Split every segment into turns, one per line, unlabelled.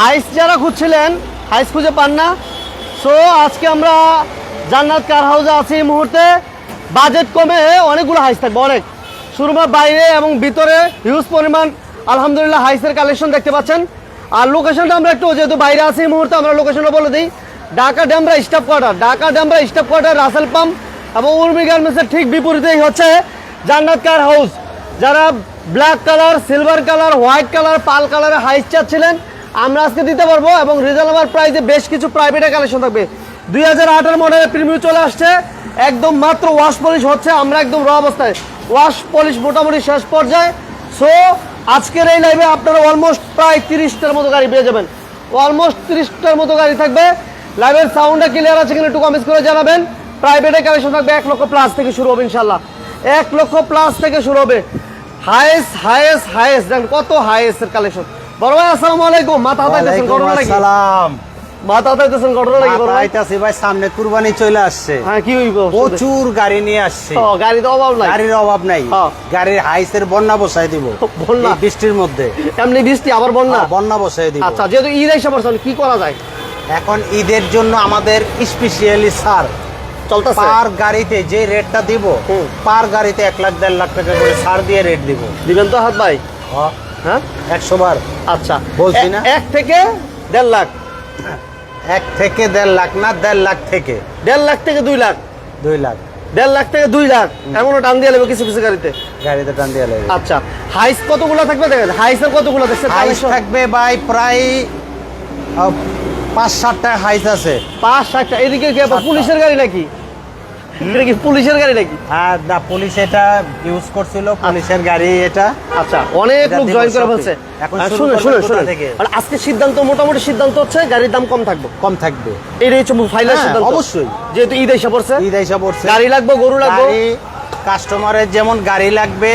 হাইস যারা খুঁজছিলেন, হাইস খুঁজে পান না। সো আজকে আমরা জান্নাত কার হাউসে আছি এই মুহূর্তে। বাজেট কমে অনেকগুলো হাইস থাকবে, অনেক। শুরুমা বাইরে এবং ভিতরে হিউজ পরিমাণ, আলহামদুলিল্লাহ, হাইসের কালেকশন দেখতে পাচ্ছেন। আর লোকেশনটা আমরা একটু, যেহেতু বাইরে আছি এই মুহূর্তে, আমরা লোকেশনটা বলে দিই। Dhaka Demra staff quarter, Dhaka Demra staff quarter, Rasel pump এবং উর্মি গার্মেন্টসের ঠিক বিপরীতেই হচ্ছে জান্নাত কার হাউস। যারা black colour silver colour white colour pearl কালারের হাইস চাচ্ছিলেন আমরা আজকে দিতে পারব এবং রিজনেবল প্রাইসে বেশ কিছু প্রাইভেটের কালেকশন থাকবে। দুই হাজার আঠারো মডেলের প্রিমিয়াম চলে আসছে। একদম মাত্র ওয়াশ পলিশ হচ্ছে, আমরা একদম র অবস্থায়। ওয়াশ পলিশ মোটামুটি শেষ পর্যায়ে। সো আজকের এই লাইভে আপনারা অলমোস্ট প্রায় তিরিশটার মতো গাড়ি পেয়ে যাবেন। অলমোস্ট তিরিশটার মতো গাড়ি থাকবে। লাইভের সাউন্ডটা ক্লিয়ার আছে কিনা একটু কমেন্ট করে জানাবেন। প্রাইভেটের কালেকশন থাকবে এক লক্ষ প্লাস থেকে শুরু হবে ইনশাল্লাহ এক লক্ষ প্লাস থেকে শুরু হবে। হায়েস্ট হায়েস্ট হায়েস্ট কত হাইয়েস্ট এর কালেকশন বড় ভাই আসসালামু আলাইকুম। মাথা হাতাইতেছেন
ওয়ালাইকুম
ঘটনা নাকি?
আসসালাম।
মাথা হাতাইতেছেন ঘটনা নাকি বড় ভাই?
আইতাছি ভাই সামনে কুরবানি চলে আসছে।
হ্যাঁ কি হইব
প্রচুর গাড়ি নিয়ে আসছে।
ও, গাড়ি তো অভাব নাই?
গাড়ির অভাব নাই। গাড়ির হাইসের বন্যা দিব।
বন্যা?
বৃষ্টির মধ্যে।
এমনি বৃষ্টি আবার বন্যা?
বন্যা বসাই দিব।
আচ্ছা যেহেতু ঈদ এসে পড়ছে কি করা যায়?
এখন ঈদের জন্য আমাদের স্পেশালি সার
চলতেছে।
পার গাড়িতে যে রেটটা দিব। পার গাড়িতে এক লাখ দেড় লাখ টাকা করে সার দিয়ে রেট দিব।
দিবেন তো হাত ভাই? হ্যাঁ
একশো বার।
আচ্ছা
বলছি না?
এক থেকে দেড় লাখ।
এক থেকে দেড় লাখ না দেড় লাখ থেকে?
দেড় লাখ থেকে দুই লাখ।
দুই লাখ।
দেড় লাখ থেকে দুই লাখ। এমনও টান দিয়ে নেবে কিছু কিছু গাড়িতে।
গাড়িতে টান দিয়ে লাগবে
আচ্ছা হাইস কতগুলো থাকবে দেখেন? হাইসের কতগুলো দেখছেন
হাইস থাকবে ভাই প্রায় পাঁচ হাইস আছে।
পাঁচ ষাটটা এদিকে পুলিশের গাড়ি নাকি? এটা কি পুলিশের গাড়ি নাকি?
আর না পুলিশ এটা ইউজ করছিল পুলিশের গাড়ি এটা।
আচ্ছা অনেক লোক জয়েন করে।
এখন
শুনুন শুনুন শুনুন? আর আজকে সিদ্ধান্ত মোটামুটি সিদ্ধান্ত হচ্ছে গাড়ির দাম কম থাকবে।
কম থাকবে।
এটাই হচ্ছে ফাইনাল
হ্যাঁ,
সিদ্ধান্ত।
অবশ্যই।
যেহেতু ঈদ এসে পড়ছে।
ঈদ এসে পড়ছে।
গাড়ি লাগবে গরু লাগবে।
কাস্টমারের যেমন গাড়ি লাগবে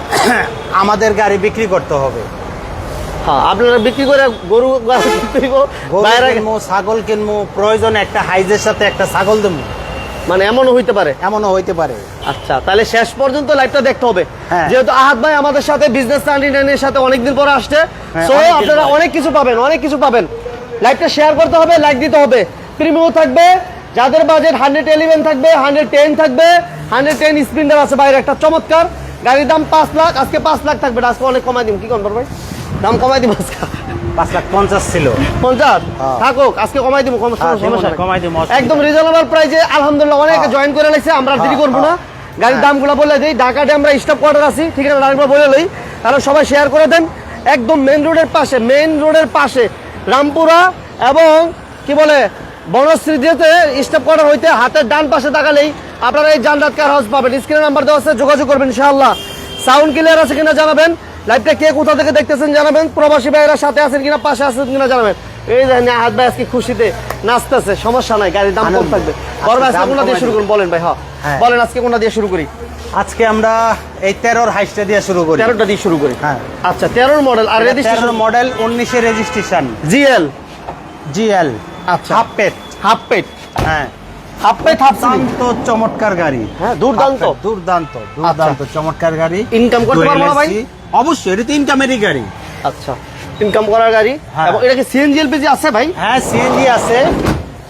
আমাদের গাড়ি বিক্রি করতে হবে।
হ্যাঁ আপনারা বিক্রি করে গরু
কিনবো ছাগল কিনবো প্রয়োজন একটা হাইজের সাথে একটা ছাগল দেবো।
মানে এমনও হইতে পারে?
এমনও হইতে পারে।
আচ্ছা তাহলে শেষ পর্যন্ত লাইভটা দেখতে হবে।
হ্যাঁ।
যেহেতু আহাত ভাই আমাদের সাথে বিজনেস এর সাথে অনেকদিন পরে আসছে
হ্যাঁ,
সো আপনারা অনেক কিছু পাবেন অনেক কিছু পাবেন। লাইভটা শেয়ার করতে হবে লাইক দিতে হবে। প্রিমিয়াম থাকবে যাদের বাজেট হান্ড্রেড ইলেভেন থাকবে হান্ড্রেড টেন থাকবে হান্ড্রেড টেন স্প্রিন্টার আছে বাইরে একটা চমৎকার। গাড়ির দাম পাঁচ লাখ আজকে পাঁচ লাখ থাকবে আজকে অনেক কমাই দিন কি করব ভাই? দাম কমাই দিব
পাঁচ লাখ পঞ্চাশ ছিল।
পঞ্চাশ?
হ্যাঁ।
থাকুক আজকে কমাই দিব
হ্যাঁ,
সমস্যা।
কমাই দিব,
একদম রিজনেবল প্রাইসে আলহামদুলিল্লাহ অনেকে
হ্যাঁ।
জয়েন করে লাগছে আমরা দেরি
হ্যাঁ,
করব না।
হ্যাঁ।
গাড়ির দামগুলো বলে দিই ঢাকাতে আমরা কোয়ার্টার আছি ঠিক আছে বলে লই। তাহলে সবাই শেয়ার করে দেন। একদম মেন রোডের পাশে মেন রোডের পাশে রামপুরা এবং কি বলে বনশ্রীতে স্টপ কোয়ার্টার হইতে হাতের ডান পাশে তাকালেই আপনারা এই জানরাত কার হাউস পাবেন। স্ক্রিনে নাম্বার দেওয়া আছে যোগাযোগ করবেন ইনশাআল্লাহ। সাউন্ড ক্লিয়ার আছে কিনা জানাবেন। লাইভটা কে কোথা থেকে দেখতেছেন জানাবেন? প্রবাসী ভাইয়েরা সাথে আছেন কিনা পাশে আছেন কিনা জানাবেন। এই যে হাত ভাই আজকে খুশিতে নাচতেছে সমস্যা নাই গাড়ির দাম কম থাকবে। বড় ভাই আজকে কোনটা দিয়ে শুরু করুন বলেন ভাই হ্যাঁ।
হ্যাঁ।
বলেন আজকে কোনটা দিয়ে শুরু করি?
আজকে আমরা এই তেরোর হাইসটা দিয়ে শুরু করি।
তেরোটা দিয়ে শুরু করি।
হ্যাঁ।
আচ্ছা তেরোর মডেল আর রেজিস্ট্রেশন
মডেল উনিশে রেজিস্ট্রেশন
জিএল।
জিএল।
আচ্ছা।
হাফ পেট
হাফ পেট
হ্যাঁ।
হাফ পেট হাফ
চমৎকার গাড়ি।
হ্যাঁ, দুর্দান্ত।
দুর্দান্ত দুর্দান্ত চমৎকার গাড়ি।
ইনকাম করতে পারব না ভাই?
অবশ্যই এটা তো ইনকামেরই গাড়ি।
আচ্ছা ইনকাম করার গাড়ি?
হ্যাঁ।
এবং এটা কি সিএনজি এলপিজি আছে ভাই?
হ্যাঁ সিএনজি আছে।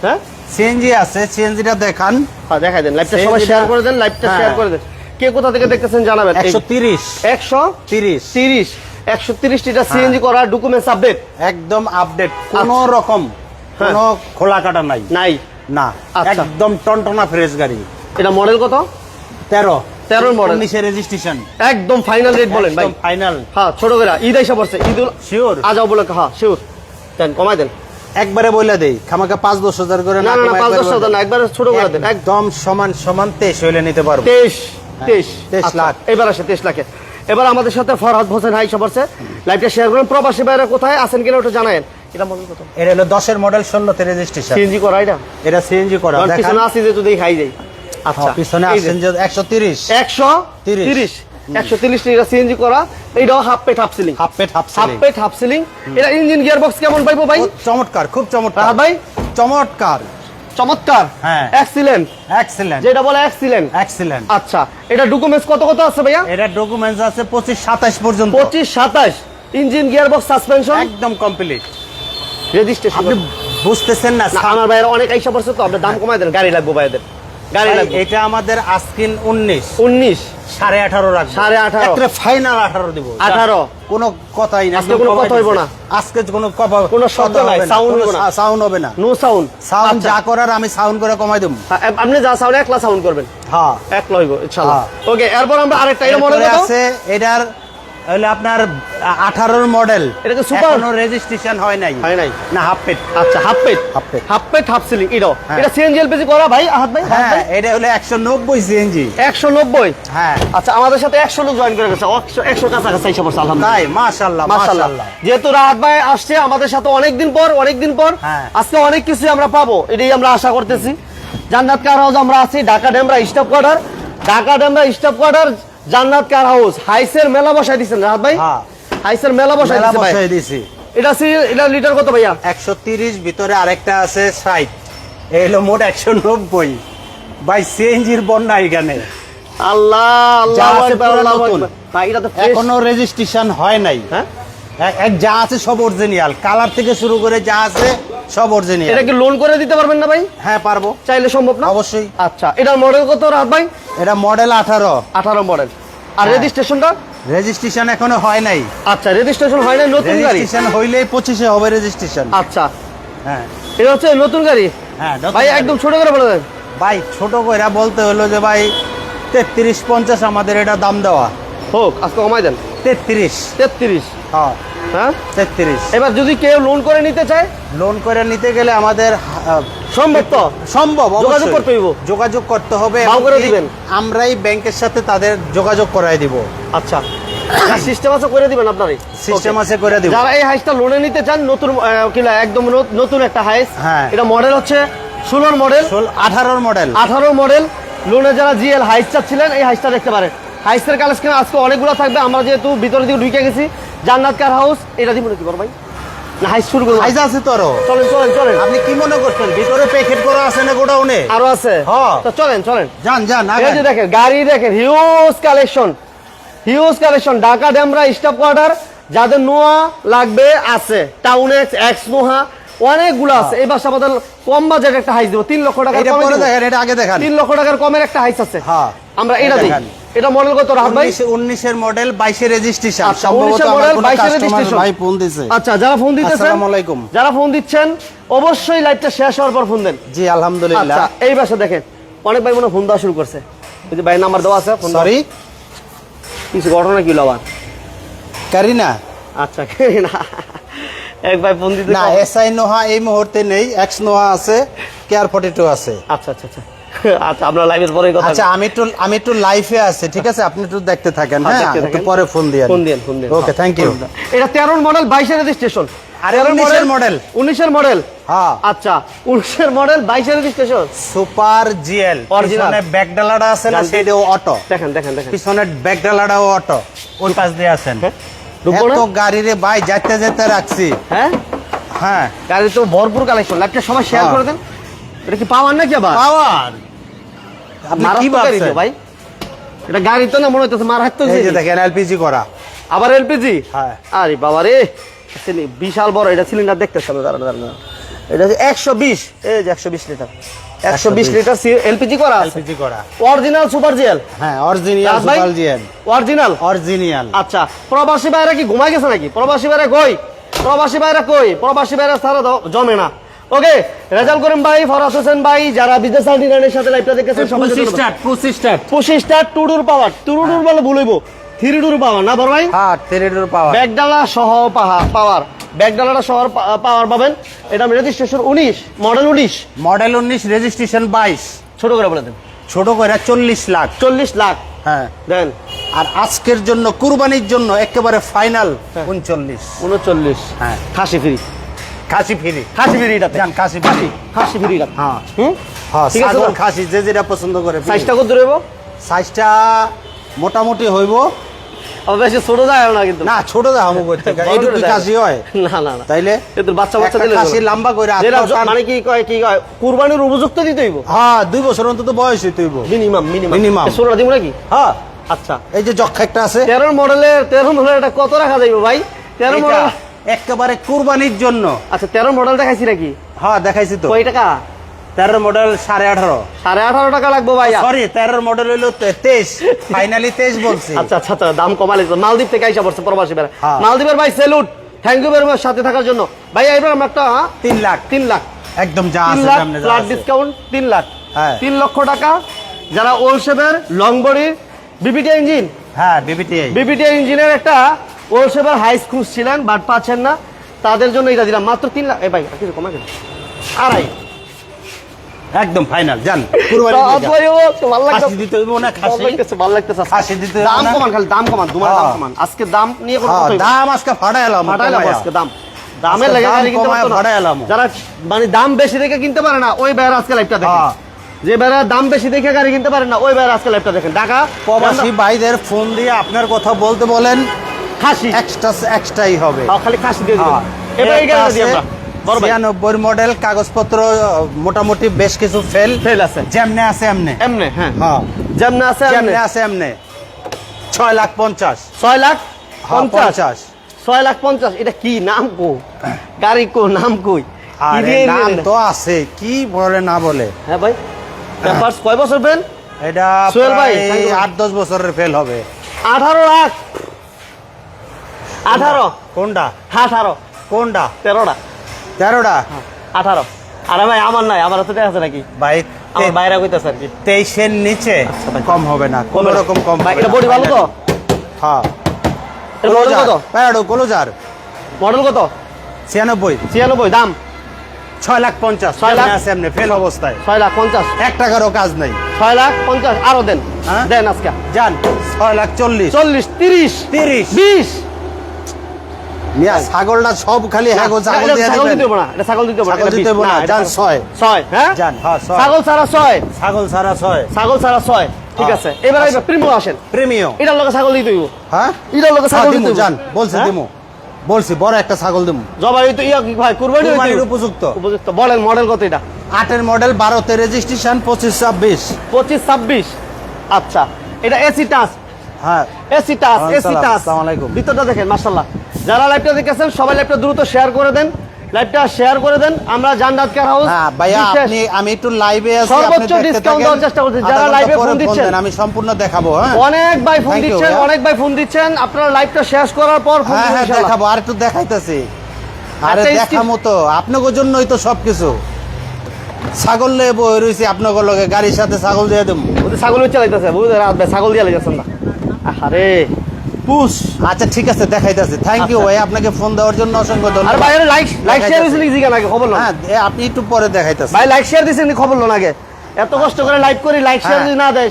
হ্যাঁ?
সিএনজি আছে সিএনজিটা দেখান।
হ্যাঁ দেখাই দেন। লাইভটা সবাই শেয়ার করে দেন লাইভটা
হ্যাঁ।
শেয়ার করে দেন। কে কোথা থেকে দেখতেছেন জানাবেন।
একশো তিরিশ।
একশো
তিরিশ।
তিরিশ। একশো তিরিশটিটা
হ্যাঁ।
সিএনজি করা ডকুমেন্টস আপডেট
একদম আপডেট কোন রকম
হ্যাঁ।
কোনো খোলা কাটা নাই।
নাই?
না।
আচ্ছা।
একদম টনটনা ফ্রেশ গাড়ি।
এটা মডেল কত?
তেরো।
13 model।
উনিশে রেজিস্ট্রেশন।
একদম ফাইনাল রেট বলেন ভাই।
ফাইনাল
হ্যাঁ ছোট করে ঈদ এসে পড়ছে ঈদ উল
শিওর
আজও বলে হ্যাঁ শিওর দেন কমাই দেন।
একবারে বলে দেই খামাকা পাঁচ দশ হাজার করে
না না পাঁচ দশ হাজার না একবারে ছোট করে দেন।
একদম সমান সমান তেইশ হইলে নিতে পারব।
তেইশ তেইশ।
23
আচ্ছা,
লাখ।
এবার আসে তেইশ লাখে। এবার আমাদের সাথে ফরহাদ হোসেন হাই সবার লাইভটা শেয়ার করুন। প্রবাসী ভাইরা কোথায় আছেন কিনা ওটা জানায়েন। এটা মডেল কত?
এটা হলো দশের মডেল ষোলোতে রেজিস্ট্রেশন
সিএনজি করা এটা?
এটা সিএনজি করা দেখান।
আসি যে তো খাই যাই আচ্ছা
হ্যাঁ, পিছনে আসছেন যে
সিএনজি করা half pet half ceiling
half pet half
half pet half ceiling এটা ইঞ্জিন গিয়ার বক্স কেমন পাইবো ভাই?
চমৎকার খুব চমৎকার।
ভাই?
চমৎকার।
চমৎকার।
হ্যাঁ।
এক্সিলেন্ট
এক্সেলেন্ট
যেটা বলে এক্সিলেন্ট
এক্সেলেন্ট
আচ্ছা এটা ডকুমেন্টস কত কত আছে ভাইয়া?
এটা ডকুমেন্টস আছে পঁচিশ সাতাশ পর্যন্ত।
পঁচিশ সাতাশ। ইঞ্জিন গিয়ার বক্স সাসপেনশন
একদম কমপ্লিট
রেজিস্ট্রেশন
আপনি বুঝতেছেন না
না আমার ভাইয়ের অনেক আইসা পড়ছে তো আপনার দাম কমাই দেন গাড়ি লাগবে ভাইদের। গাড়ি লাগবে।
এটা আমাদের আস্কিন উনিশ।
উনিশ?
সাড়ে আঠারো রাখব।
সাড়ে আঠারো।
ফাইনাল আঠারো দিব।
আঠারো।
কোনো কথাই না।
আজকে কোনো কথা হইব না।
আজকে কোনো কথা
কোনো শব্দ নাই, না।
সাউন্ড হবে না।
নো সাউন্ড
সাউন্ড যা করার আমি সাউন্ড করে কমাই দেবো
আপনি যা সাউন্ড একলা সাউন্ড করবেন।
হ্যাঁ।
একলা হইব ইনশাআল্লাহ
হ্যাঁ।
ওকে এরপর আমরা আরেকটা এটা মনে
আছে এটার হলো আপনার আঠারোর মডেল
এটা কি super?
এখনও রেজিস্ট্রেশন হয় নাই।
হয় নাই।
না হাফ পেট
আচ্ছা half pet
Half pet।
Half pet half ceiling এটাও। এটা সিএনজি এলপিজি করা ভাই আহাত ভাই
হ্যাঁ এটা হলো একশো নব্বই সিএনজি
একশো নব্বই?
হ্যাঁ।
আচ্ছা আমাদের সাথে একশো লোক জয়েন করে গেছে। একশো- একশো কাছাকাছি এসে পড়ছে আলহামদুলিল্লাহ।
তাই মাশাল্লাহ মাশাল্লাহ
যেহেতু রাহাত ভাই আসছে আমাদের সাথে অনেকদিন পর অনেকদিন পর
হ্যাঁ।
আজকে অনেক কিছু আমরা পাবো এটাই আমরা আশা করতেছি। জান্নাত কার হাউস আমরা আছি Dhaka Demra staff quarter Dhaka Demra staff quarter Jannat car house? হাইসের মেলা বসাই দিচ্ছেন রাহাত ভাই?
হ্যাঁ।
হাইসের মেলা বসাই দিচ্ছে ভাই।
বসাই দিছি।
এটা সি- এটা লিটার কত ভাইয়া?
একশো তিরিশ ভিতরে আরেকটা আছে ষাট। এই হলো মোট একশো নব্বই। ভাই সিএনজির বন্যা এখানে।
আল্লাহ আল্লাহ। ভাই এটা তো
এখনও রেজিস্ট্রেশন হয় নাই।
হ্যাঁ?
এক যা আছে সব অরিজিনাল কালার থেকে শুরু করে যা আছে সব অরিজিনাল
এটা কি লোন করে দিতে পারবেন না ভাই?
হ্যাঁ পারব।
চাইলে সম্ভব না?
অবশ্যই।
আচ্ছা এটার মডেল কত রাত ভাই?
এটা মডেল আঠারো।
আঠারো মডেল আর
হ্যাঁ।
রেজিস্ট্রেশনটা
রেজিস্ট্রেশন এখনও হয় নাই।
আচ্ছা রেজিস্ট্রেশন হয় না নতুন গাড়ি?
রেজিস্ট্রেশন হইলেই পঁচিশে হবে রেজিস্ট্রেশন
আচ্ছা।
হ্যাঁ।
এটা হচ্ছে নতুন গাড়ি?
হ্যাঁ
ভাই একদম ছোট করে বলে দেন।
ভাই ছোট কইরা বলতে হলো যে ভাই তেত্রিশ পঞ্চাশ আমাদের এটা দাম দেওয়া।
হোক আজকে কমাই দেন।
তেত্রিশ।
তেত্রিশ।
হ্যাঁ।
হ্যাঁ?
তেত্রিশ।
এবার যদি কেউ লোন করে নিতে চায়?
লোন করে নিতে গেলে আমাদের
সম্ভব তো?
সম্ভব
যোগাযোগ করতে হইব।
যোগাযোগ করতে হবে
দিবেন।
আমরাই ব্যাংকের সাথে তাদের যোগাযোগ করাই দিব।
আচ্ছা। সিস্টেম আছে করে দিবেন আপনারই?
সিস্টেম আছে করে দিব।
যারা এই হাইসটা লোনে নিতে চান নতুন কিলা একদম নতুন একটা হাইস
হ্যাঁ।
এটা মডেল হচ্ছে ষোলোর মডেল
আঠারোর মডেল
আঠারো মডেল লোনে যারা জিএল হাইস চাচ্ছিলেন এই হাইসটা দেখতে পারেন। হাইসের কালেকশন আজকে অনেকগুলো থাকবে। আমরা যেহেতু ভিতরে দিকে ঢুকে গেছি জান্নাত কার হাউস? এটা দিব নাকি বড় ভাই? না হাইস শুরু করব।
সাইজ আছে তোরও
চলেন চলেন চলেন।
আপনি কি মনে করছেন? ভিতরে প্যাকেট করা আছে না গোডাউনে?
আরও আছে।
হ্যাঁ।
তো চলেন চলেন।
যান যান
এই যে দেখেন গাড়ি দেখেন huge collection huge collection Dhaka Demra staff quarter. যাদের নোয়া লাগবে আছে। টাউন এক্স এক্স নোহা অনেকগুলো আছে। এই বাসা আমাদের কম বাজেট একটা হাইস দিব। তিন লক্ষ টাকার
এটা আগে দেখান।
তিন লক্ষ টাকার কমের একটা হাইস আছে।
হ্যাঁ।
আমরা এটা
দেখান।
এটা মডেল কত রাহাত ভাই?
উনিশের মডেল বাইশে রেজিস্ট্রেশন
আচ্ছা, 19 এর 22 এর registration।
ভাই ফোন দিছে।
আচ্ছা যারা ফোন দিতেছেন
আসসালামু আলাইকুম।
যারা ফোন দিচ্ছেন অবশ্যই লাইভটা শেষ হওয়ার পর ফোন দেন।
জি আলহামদুলিল্লাহ।
আচ্ছা এই বাসা দেখেন অনেক ভাই মনে ফোন দেওয়া শুরু করছে। ওই যে ভাই নাম্বার দেওয়া আছে ফোন
সরি
কিছু ঘটনা কি আবার?
কারিনা
আচ্ছা না এক ভাই ফোন দিতে
না এসআই নোহা এই মুহূর্তে নেই এক্স নোহা আছে কেয়ার ফর্টি টু আছে।
আচ্ছা আচ্ছা আচ্ছা। আচ্ছা আমরা লাইভের পরে কথা
আচ্ছা আমি একটু আমি একটু লাইফে আছে ঠিক আছে? আপনি একটু দেখতে থাকেন
হ্যাঁ,
হ্যাঁ? একটু পরে ফোন দিয়ে
ফোন দিয়েন ফোন দিয়েন
ওকে থ্যাংক ইউ
এটা তেরোর মডেল বাইশের রেজিস্ট্রেশন
আরে 19 এর model।
উনিশের মডেল
হ্যাঁ।
আচ্ছা উনিশের মডেল বাইশের রেজিস্ট্রেশন
সুপার জিএল পিছনে ব্যাক ডালাটা আছে না সেটাও অটো
দেখেন দেখেন দেখেন।
পিছনে ব্যাক ডালাটাও অটো ওই পাশ দিয়ে আছেন।
হ্যাঁ?
এত গাড়ি রে ভাই যাইতে যেতে রাখছি।
হ্যাঁ?
হ্যাঁ।
গাড়ি তো ভরপুর কালেকশন লাইভটা সবাই শেয়ার। করে দেন। এটা কি পাওয়ার নাকি আবার?
পাওয়ার। আপনি কি
গাড়ি তো ভাই? এটা গাড়ি তো না মনে হইতেছে মারাত্মক
এই যে দেখেন এলপিজি করা।
আবার এলপিজি?
হ্যাঁ।
আরে বাবা রে বিশাল বড় এটা সিলিন্ডার দেখতেছি আমি দাঁড়ান দাঁড়ান দাঁড়ান। এটা হচ্ছে একশো বিশ। এই যে একশো বিশ লিটার। একশো বিশ লিটার এলপিজি করা
এলপিজি করা।
Original super GL?
হ্যাঁ original super GL.
Original?
Original.
আচ্ছা প্রবাসী ভাইরা কি ঘুমাই গেছে নাকি? প্রবাসী ভাইরা কই? প্রবাসী ভাইরা কই? প্রবাসী ভাইরা সারা জমে না। ওকে রেজাল করিম ভাই ফরাজ হোসেন ভাই যারা বিদেশ আর্টিনারের সাথে লাইভটা দেখেছেন সবাই পঁচিশ স্টার টুডুর পাওয়ার টুডুর বলে ভুলইব থ্রি পাওয়ার না বড় ভাই?
হ্যাঁ টেরিডোর পাওয়ার
ব্যাগডালা সহ পাওয়ার ব্যাগডালাটা সহ পাওয়ার পাবেন। এটা রেজিস্ট্রেশন উনিশ মডেল উনিশ।
মডেল উনিশ রেজিস্ট্রেশন বাইশ।
ছোট করে বলে দেন।
ছোট করে চল্লিশ লাখ।
চল্লিশ লাখ।
হ্যাঁ।
দেন।
আর আজকের জন্য কুরবানির জন্য একেবারে ফাইনাল
হ্যাঁ।
উনচল্লিশ।
উনচল্লিশ।
হ্যাঁ।
খাসি ফ্রি
খাসি ফিরি
খাসি ফ্রি এটাতে
যান খাসি ফিরি
খাসি ফ্রি এটাতে
হ্যাঁ
হুম
হ্যাঁ ছাগল খাসি যে যেটা পছন্দ করে
সাইজটা কত রইব?
সাইজটা মোটামুটি হইব।
ছোট যায় না কিন্তু।
না ছোট দা হব করতে এইটুকু
করে
হয়।
না না না।
তাইলে
এদের বাচ্চা বাচ্চা দিলে
খাসি লম্বা
মানে কি কয় কি কয় কুরবানির উপযুক্ত দিতে হইব?
হ্যাঁ দুই বছর অন্তত বয়স হইতে হইব।
Minimum
minimum.
ষোলোটা দিব নাকি?
হ্যাঁ।
আচ্ছা।
এই যে যক্ষা একটা আছে।
তেরো মডেলের তেরো মডেল এটা কত রাখা যাইব ভাই? তেরো
এইটা?
মডেল
একেবারে কুরবানির জন্য।
আচ্ছা তেরো মডেল দেখাইছি নাকি?
হ্যাঁ দেখাইছি তো।
কয় টাকা?
তেরোর মডেল সাড়ে আঠারো।
সাড়ে আঠারো টাকা লাগবো ভাইয়া।
সরি তেরোর মডেল হইল তেইশ। ফাইনালি তেইশ বলছি।
আচ্ছা আচ্ছা আচ্ছা দাম কমালে তো। মালদ্বীপ থেকে আইসা পড়ছে প্রবাসী বেড়া
হ্যাঁ।
মালদ্বীপের ভাই salute thank you very much সাথে থাকার জন্য। ভাই এবার আমরা একটা হ্যাঁ,
তিন লাখ।
তিন লাখ।
একদম যা
ফ্ল্যাট। ডিসকাউন্ট তিন লাখ।
হ্যাঁ।
তিন লক্ষ টাকা। যারা ওল শেপের লং বডির বিবিটি ইঞ্জিন
হ্যাঁ বিবিটিআই
বিবিটি ইঞ্জিনের একটা শেপের হাই স্কুল ছিলেন বাট পাচ্ছেন না তাদের জন্য এটা দিলাম মাত্র তিন লাখ এ ভাই আর কিছু কমা গেল আড়াই
একদম ফাইনাল যান কুরবানি
তা
দিয়ে যান।
ভাই, ও, তো ভালো লাগছে।
খাসি দিতে হইব না
ভালো
খাসি
লাগতেছে, ভালো লাগতেছে।
খাসি দিতে হবে
দাম কমান খালি দাম কমান তোমার দাম
হ্যাঁ।
কমান আজকে দাম নিয়ে
হ্যাঁ। দাম আজকে ফাটাই এলাম
ফাটাইলাম
কমায়া।
আজকে দাম দামের লেগে কিনতে পারতো না। যারা মানে দাম বেশি দেখে কিনতে পারে না ওই বেড়া আজকে লাইভটা দেখেন
হ্যাঁ।
যে বেড়া দাম বেশি দেখে গাড়ি কিনতে পারে না ওই বেড়া আজকে লাইভটা দেখেন ঢাকা
প্রবাসী ভাইদের ফোন দিয়ে আপনার কথা বলতে বলেন
খাসি।
এক্সট্রা এক্সট্রাই হবে।
খালি খাসি দিয়ে দিবেন।
হ্যাঁ।
এবার এই দিই আমরা।
ছিয়ানব্বই মডেল কাগজপত্র মোটামুটি বেশ কিছু ফেল
ফেল আছে।
যেমনে আছে এমনে।
এমনে হ্যাঁ।
হ্যাঁ।
যেমনে আছে এমনে।
আছে এমনে। ছয় লাখ পঞ্চাশ।
ছয় লাখ
হ্যাঁ,
পঞ্চাশ? ছয় লাখ পঞ্চাশ এটা কি নাম কো গাড়ি কো নাম কই?
আরে নাম তো আছে কি বলে না বলে?
হ্যাঁ ভাই কয় বছর পেন
এটা
সোহেল ভাই.
আট দশ বছরের ফেল হবে।
আঠারো লাখ। আঠারো।
কোনটা?
আঠারো।
কোনটা?
তেরোটা।
তেরোটা?
আঠারো। আরে ভাই আমার নাই আমার হাতে আছে নাকি?
ভাই
আমার বাইরে কইতেছে আর কি।
তেইশের নিচে
আচ্ছা
কম হবে না কোন রকম কম
ভাই এটা বডি ভালো তো?
হ্যাঁ।
মডেল কত?
প্যারাডো কলোজার।
মডেল কত?
ছিয়ানব্বই।
ছিয়ানব্বই দাম?
ছয় লাখ পঞ্চাশ।
ছয় লাখ?
আছে এমনি ফেল অবস্থায়।
ছয় লাখ পঞ্চাশ?
এক টাকারও কাজ নাই।
ছয় লাখ পঞ্চাশ? আরও দেন।
হ্যাঁ?
দেন আজকে।
যান ছয় লাখ চল্লিশ।
চল্লিশ তিরিশ
তিরিশ।
বিশ।
মিয়া ছাগলটা সব খালি হ্যাঁ গো, ছাগল দিয়ে
ছাগল দিতে না এটা ছাগল দিতে না
ছাগল দিতে না,
ছাগল। হ্যাঁ?
হ্যাঁ।
ছাগল
ছাগল
ছাগল ঠিক
হ্যাঁ।
আছে এবার আসেন। এটার ছাগল দিতে হইব।
হ্যাঁ?
এটার
হ্যাঁ,
ছাগল দিতে হ্যাঁ?
দিমু। বলছি বড় একটা ছাগল
জবাই তো ইয়া ভাই কুরবানি
কুরবানির উপযুক্ত।
উপযুক্ত। বলেন মডেল কত এটা?
আটের মডেল বারোতে রেজিস্ট্রেশন পঁচিশ ছাব্বিশ।
পঁচিশ ছাব্বিশ। আচ্ছা এটা এসি টাচ।
হ্যাঁ।
এসি টাচ এসি
সালাম,
টাচ।
আসসালামু আলাইকুম।
ভিতরটা দেখেন যারা লাইভটা দেখেছেন সবাই লাইভটা দ্রুত শেয়ার করে দেন। লাইভটা শেয়ার করে দেন। আমরা জান্নাত কার হাউস
হ্যাঁ ভাইয়া আপনি আমি একটু লাইভে আছি
সর্বোচ্চ discount দেওয়ার চেষ্টা করছি। যারা
পরে
ফোন দিচ্ছেন।
আমি সম্পূর্ণ দেখাবো হ্যাঁ।
অনেক ভাই ফোন দিচ্ছেন অনেক ভাই ফোন দিচ্ছেন। আপনারা লাইভটা শেষ করার পর ফোন
হ্যাঁ হ্যাঁ। দেখাবো আর একটু দেখাইতেছি। আরে
একটা
দেখামো তো আপনাকে জন্যই তো সবকিছু। ছাগল নিয়ে বই রয়েছে আপনাকে লগে গাড়ির সাথে ছাগল দিয়ে দেবো
ওদের ছাগল চালাইতেছে বুঝতে রাত ছাগল দিয়ে লাগাচ্ছেন না। আরে পুষ
আচ্ছা ঠিক আছে দেখাইতেছি। থ্যাংক ইউ
আচ্ছা।
ভাই আপনাকে ফোন দেওয়ার জন্য অসংখ্য
আর
ধন্যবাদ
ভাই লাইক লাইক শেয়ার। দিয়েছেন জিগা নাকি খবর না
হ্যাঁ আপনি একটু পরে দেখাইতেছি।
ভাই লাইক শেয়ার দিয়েছেন খবর না আগে? এত কষ্ট করে লাইভ করি লাইক শেয়ার। যদি না দেয়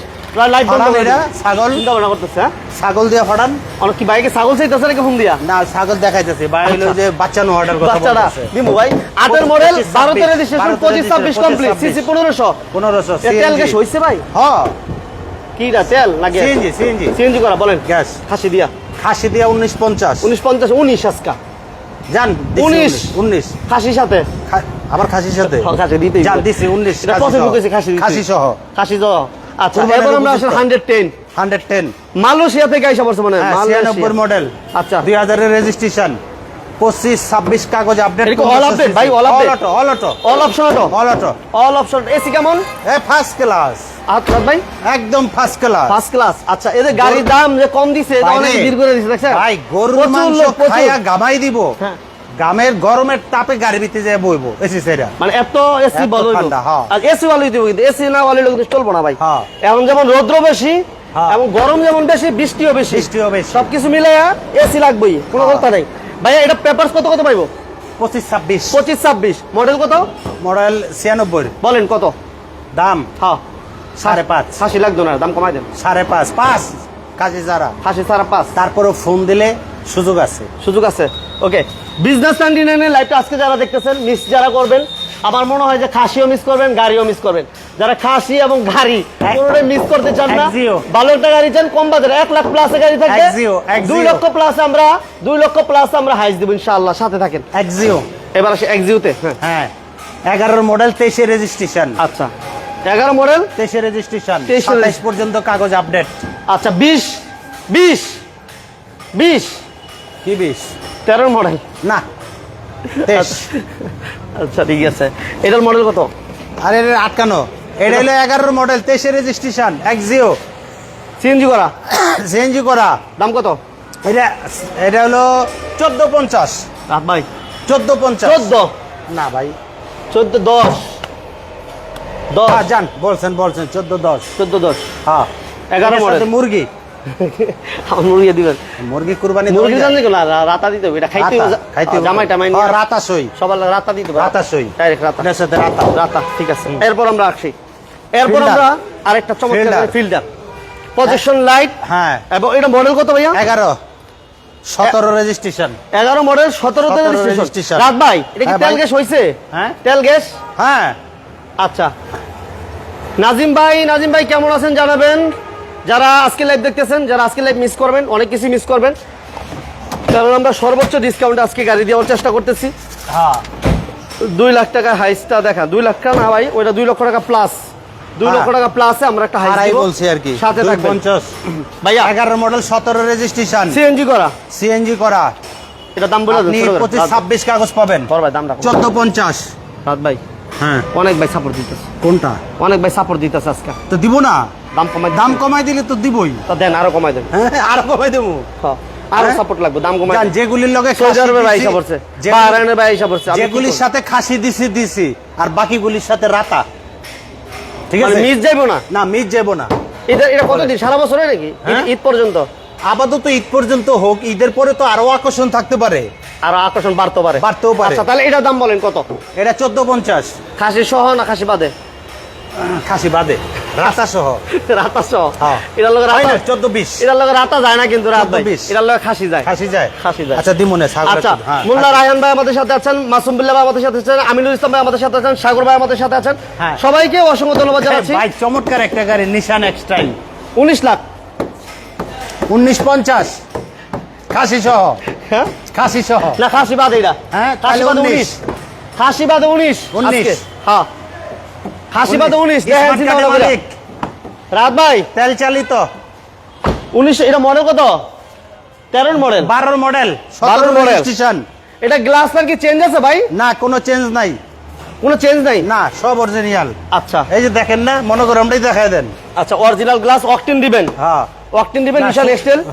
লাইভ বন্ধ করে
ছাগল।
চিন্তা ভাবনা করতেছে হ্যাঁ?
ছাগল দিয়ে ফাটান
অনেক কি বাইকে ছাগল চাইতেছে নাকি ফোন দিয়া?
না ছাগল দেখাইতেছি। ভাই হলো
আচ্ছা।
যে বাচ্চা নোয়াটার কথা
বাচ্চাটা দিমু ভাই আটের মডেল
পঁচিশ,
বারোতে
ছাব্বিশ,
রেজিস্ট্রেশন
বারোতে
পঁচিশ ছাব্বিশ
registration,
কমপ্লিট সিসি পনেরোশো।
পনেরোশো
এ তেল গ্যাস হয়েছে ভাই?
হ্যাঁ
কি না তেল লাগে
সিএনজি সিএনজি
সিএনজি করা বলেন।
গ্যাস।
খাসি দিয়া।
খাসি দিয়ে উনিশ পঞ্চাশ।
উনিশ পঞ্চাশ উনিশ আজকা।
যান
উনিশ।
উনিশ
খাসির সাথে?
আবার খাসির সাথে?
খাসি দিতেই
যান দিছি উনিশ
খাসি দিতে।
খাসি সহ
খাসি তো আচ্ছা এবার আমরা আসলে hundred ten
hundred ten
Malaysia থেকে আইসা পড়ছে মানে
ছিয়ানব্বই মডেল
আচ্ছা।
দুই হাজারের রেজিস্ট্রেশন পঁচিশ ছাব্বিশ কাগজ আপডেট
all update? ভাই, update?
Auto all auto
all option auto
all auto
all option AC কেমন?
এ ফার্স্ট ক্লাস
আচ্ছা ভাই?
একদম ফার্স্ট ক্লাস
ফার্স্ট ক্লাস আচ্ছা এদের গাড়ির দাম যে কম দিছে এটা অনেক
রে।
করে দিছে দেখছেন?
ভাই গরুর মাংস খাইয়া গামাই দিব।
হ্যাঁ।
গামের গরমের তাপে গাড়ি ভিতরে যায় বইব এসি সেটা
মানে এত এসি ভালো হইল।
ঠান্ডা, হ্যাঁ।
আর এসি ভালো হইতে কিন্তু এসি না ভালো হইলে চলবো না ভাই।
হ্যাঁ।
এখন যেমন রৌদ্র বেশি। এবং গরম যেমন বেশি বৃষ্টিও বেশি।
বৃষ্টিও বেশি।
সবকিছু মিলে এসি লাগবেই কোনো। কথা নেই। ভাইয়া এটা পেপারস কত কত পাইবো?
পঁচিশ ছাব্বিশ।
পঁচিশ ছাব্বিশ। মডেল কত?
মডেল ছিয়ানব্বই।
বলেন কত?
দাম?
হ্যাঁ।
সাড়ে পাঁচ।
খাসি লাগতো না দাম কমাই দেন।
সাড়ে পাঁচ। পাঁচ। কাজে যারা।
খাসি সারা পাঁচ।
তারপরে ফোন দিলে সুযোগ আছে।
সুযোগ আছে। ওকে বিজনেস নাইনটি নাইনের লাইভটা আজকে যারা দেখতেছেন মিস যারা করবেন আমার মনে হয় যে খাসিও মিস করবেন গাড়িও মিস করবেন। যারা খাসি এবং গাড়ি কোনোটাই মিস করতে চান না ভালো একটা গাড়ি চান কম বাজারে। এক লাখ প্লাসে গাড়ি থাকবে। দুই লক্ষ প্লাস আমরা দুই লক্ষ প্লাস আমরা হাইস দিব ইনশাআল্লাহ। সাথে থাকেন।
একজিও
এবার আসে এক্সিউতে হ্যাঁ।
হ্যাঁ। এগারোর মডেল তেইশে রেজিস্ট্রেশন
আচ্ছা। এগারো মডেল?
তেইশে রেজিস্ট্রেশন
23
সাতাইশ পর্যন্ত কাগজ আপডেট
আচ্ছা বিশ বিশ বিশ।
কি বিশ?
তেরোর মডেল।
না তেইশ।
আচ্ছা ঠিক আছে। এটার মডেল কত?
আর এটা আটকানো। এটা হলো এগারোর মডেল তেইশের রেজিস্ট্রেশন এক জিও।
সিএনজি করা?
সিএনজি করা।
দাম কত?
এটা এটা হলো চোদ্দ পঞ্চাশ।
ভাই।
চোদ্দ পঞ্চাশ।
চোদ্দ?
না ভাই।
চোদ্দ দশ? দশ।
হ্যাঁ যান বলছেন বলছেন চোদ্দ দশ।
চোদ্দ দশ।
হ্যাঁ।
এগারো মডেল।
মুরগি?
আমার মুরগি দিবেন।
মুরগি কুরবানি
মুরগি জানি না রাতা দিতে হবে এটা খাইতে
খাইতে
জামাই টামাই
রাতা সই।
সবার রাতা দিতে হবে।
রাতা সই।
ডাইরেক্ট রাতা।
এটার সাথে রাতা।
রাতা ঠিক আছে। এরপর আমরা আসি। এরপর আমরা আরেকটা চমৎকার ফিল্ডার পজিশন লাইট
হ্যাঁ।
এবং এটা মডেল কত ভাইয়া?
এগারো। সতেরো রেজিস্ট্রেশন
এগারো মডেল সতেরো রেজিস্ট্রেশন। রাত ভাই এটা কি
হ্যাঁ
তেল গ্যাস হয়েছে
হ্যাঁ।
তেল গ্যাস?
হ্যাঁ।
আচ্ছা। নাজিম ভাই নাজিম ভাই কেমন আছেন জানাবেন? যারা আজকে লাইভ দেখতেছেন যারা আজকে লাইভ মিস করবেন অনেক কিছু মিস করবেন। কারণ আমরা সর্বোচ্চ ডিসকাউন্ট আজকে গাড়ি দেওয়ার চেষ্টা করতেছি।
হ্যাঁ।
দুই লাখ টাকা হাইসটা দেখা দুই লাখ টাকা না ভাই ওইটা দুই লক্ষ টাকা প্লাস দুই
হ্যাঁ।
লক্ষ টাকা প্লাসে আমরা একটা হাইস দিব।
বলছি আর কি।
সাথে থাকবেন।
পঞ্চাশ।
ভাইয়া।
এগারো মডেল সতেরো রেজিস্ট্রেশন
সিএনজি করা।
সিএনজি করা।
এটা দাম বলে দেন
আপনি
ছোট করে।
পঁচিশ
রাত-
ছাব্বিশ কাগজ পাবেন।
বড় ভাই দাম রাখো
চোদ্দ পঞ্চাশ।
রাত ভাই।
হ্যাঁ।
অনেক ভাই সাপোর্ট দিতেছে।
কোনটা?
অনেক ভাই সাপোর্ট দিতেছে আজকে।
তো দিব না?
দাম কমাই
দাম কমাই দিলে তো দিবই।
তা দেন আরও কমাই দেন
হ্যাঁ আরও কমাই দেবো।
হ্যাঁ, আরও
হ্যাঁ?
সাপোর্ট লাগবে দাম কমাই দেন।
যেগুলির লগে
ভাই
দিছি,
হিসাব করছে
যেগুলি-
বাহরাইনের ভাই হিসাব করছে
যেগুলির সাথে খাসি দিছি দিছি। আর বাকিগুলির সাথে রাতা। ঠিক
মানে
আছে?
মিস যাইবো না?
না মিট যাব না।
এটা এটা কতদিন? সারা বছর হয় নাকি
হ্যাঁ?
ঈদ পর্যন্ত?
আপাতত ঈদ পর্যন্ত হোক ঈদের পরে তো আরও আকর্ষণ থাকতে পারে।
আর আকর্ষণ বাড়তে পারে।
বাড়তেও পারে।
আচ্ছা তাহলে এটার দাম বলেন কত?
এটা চোদ্দ পঞ্চাশ।
খাসি সহ না খাসি বাদে?
খাসি বাদে। রাতা সহ।
রাতা সহ।
হ্যাঁ।
এটার লগে রাতা
চোদ্দ বিশ।
এটার লগে রাতা যায় না কিন্তু রাত ভাই
14
এটার লগে খাসি যায়।
খাসি যায়।
খাসি যায়।
আচ্ছা দিমনে সাগর
আচ্ছা
হ্যাঁ,
মোল্লা রায়হান ভাই আমাদের সাথে আছেন মাসুম বিল্লাহ ভাই আমাদের সাথে আছেন আমিনুল ইসলাম ভাই আমাদের সাথে আছেন সাগর ভাই আমাদের সাথে আছেন।
হ্যাঁ।
সবাইকে অসংখ্য ধন্যবাদ জানাচ্ছি।
ভাই চমৎকার একটা গাড়ি নিশান এক্সটাইল
উনিশ লাখ।
উনিশ পঞ্চাশ। খাসি সহ
হ্যাঁ?
খাসি সহ
না খাসি বাদে এটা
হ্যাঁ,
খাসি বাদে
19
উনিশ। খাসি বাদে উনিশ।
19
আজকে। হ্যাঁ। খাসি বাদে উনিশ।
মালিক।
রাত ভাই
তেল চালিত।
উনিশ এটা মডেল কত? তেরোর মডেল।
বারোর মডেল।
বারোর model।
রেজিস্ট্রেশন।
এটা গ্লাস আর কি চেঞ্জ আছে ভাই?
না কোনো চেঞ্জ নাই।
কোনো চেঞ্জ নাই?
না সব অরিজিনাল
আচ্ছা।
এই যে দেখেন না মনে করো আমরাই দেখাই দেন।
আচ্ছা অরিজিনাল গ্লাস অকটিন দিবেন।
হ্যাঁ।
অকটিন দিবেন
শু-
এক্সটেল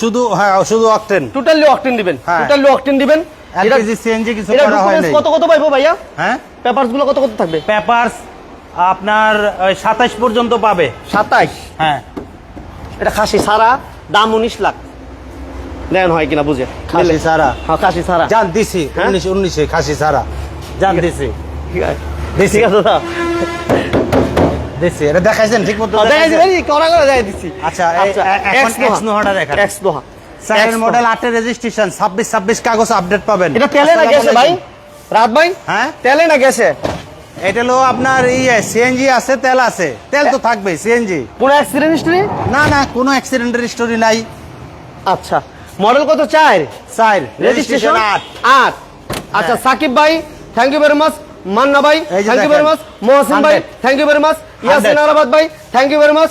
শুধু হ্যাঁ শুধু অকটেন
টোটালি অকটিন দিবেন।
হ্যাঁ।
টোটালি অকটিন দিবেন। এটা
সিএনজি কিছু করা হয় নাই।
কত কত পাইবো ভাইয়া?
হ্যাঁ?
পেপারসগুলো কত কত থাকবে?
পেপারস আপনার সাতাইশ পর্যন্ত পাবে।
সাতাইশ?
হ্যাঁ।
এটা খাসি সারা দাম উনিশ লাখ। দেন হয় কিনা বুঝে।
খাসি। সারা
হ্যাঁ খাসি সারা
জান দিছি।
হ্যাঁ?
উনিশ উনিশে খাসি সারা জান দিছি।
ঠিক আছে।
দিছি।
দাদা।
দিছি। এটা দেখাইছেন? ঠিক মতো
হ্যাঁ, দেখাই
দেখাইছেন?
করা করে দেখাই দিচ্ছি
আচ্ছা, এখন X নোহাটা দেখান।
X Noha
model. আটের রেজিস্ট্রেশন ছাব্বিশ ছাব্বিশ কাগজ আপডেট পাবেন।
এটা তেলে না গেছে ভাই? রাত ভাই?
হ্যাঁ?
তেলে না গেছে
এটা হলো আপনার ইয়ে সিএনজি আছে তেল আছে। তেল তো থাকবে সিএনজি
কোনো অ্যাক্সিডেন্ট হিস্ট্রি
না না কোনো অ্যাক্সিডেন্টের স্টোরি নাই।
আচ্ছা মডেল কত? চার?
চার।
রেজিস্ট্রেশন
রেজিস্ট্রেশন আট।
আট। আচ্ছা সাকিব ভাই thank you very much Manna ভাই thank
you
very much Mohsin ভাই thank you very much Yasin
100
ভাই thank you very much